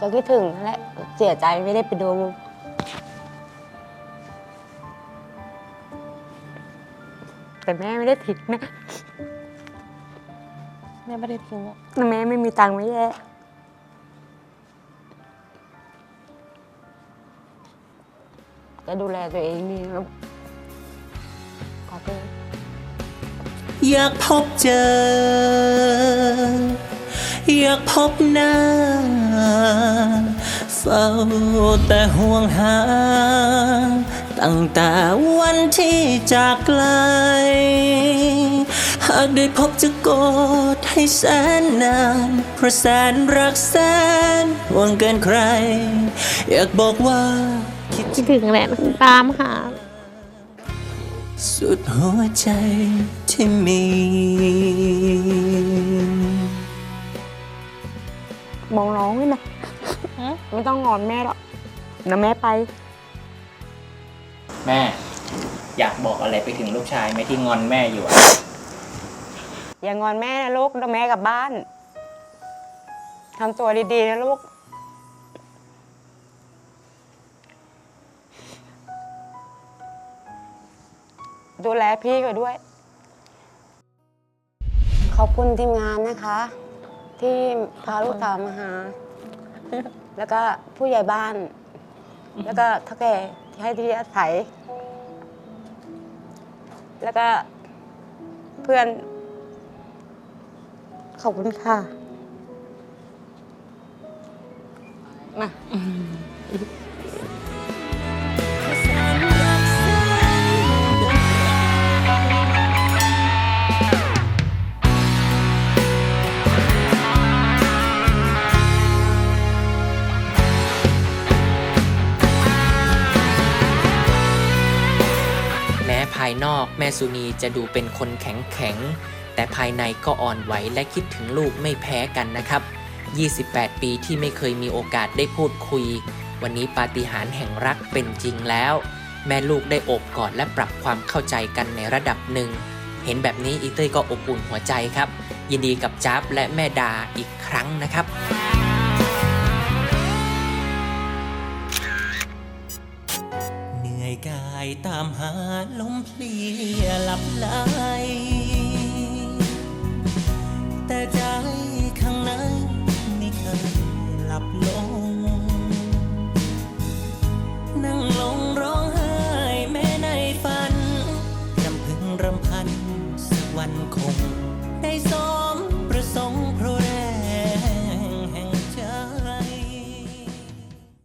ก็คิดถึงนั่นแหละเสียใจไม่ได้ไปดู แต่แม่ไม่ได้ทิ้งนะแม่ไม่ได้ทิ้งอะแต่แม่ไม่มีตังค์ไม่แย่ก็ดูแลตัวเองนี่ครับขอโทษอยากพบเจอ อยากพบหน้า เฝ้าแต่ห่วงหา ตั้งแต่วันที่จากไกล หากได้พบจะกอดให้แสนนานเพราะแสนรักแสนห่วงเกินใคร อยากบอกว่าคิดคิดถึงแหละตามหา สุดหัวใจที่มี มองน้องเลยนะฮะไม่ต้องงอนแม่หรอกนะแม่ไป แม่ อยากบอกอะไรไปถึงลูกชายไหมที่งอนแม่อยู่อะอย่างอนแม่นะลูกแล้วแม่กลับบ้านทำตัวดีๆนะลูก ดูแลพี่ก็ด้วย ขอบคุณทีมงานนะคะ ที่พาลูกสาวมาหา แล้วก็ผู้ใหญ่บ้าน แล้วก็เท่าแก่ที่ให้ที่อาศัย แล้วก็เพื่อน ขอบคุณค่ะมาายนอกแม่สุนีจะดูเป็นคนแข็งแข็งๆแต่ภายในก็อ่อนไหวและคิดถึงลูกไม่แพ้กันนะครับ 28 ปีที่ไม่เคยมีโอกาสได้พูดคุย วันนี้ปาฏิหาริย์แห่งรักเป็นจริงแล้ว แม่ลูกได้โอบกอดและปรับความเข้าใจกันในระดับหนึ่ง เห็นแบบนี้อีเต้ยก็อบอุ่นหัวใจครับ ยินดีกับจ๊บและแม่ดาอีกครั้งนะครับ กายตามหาลมเพลียหลับไหล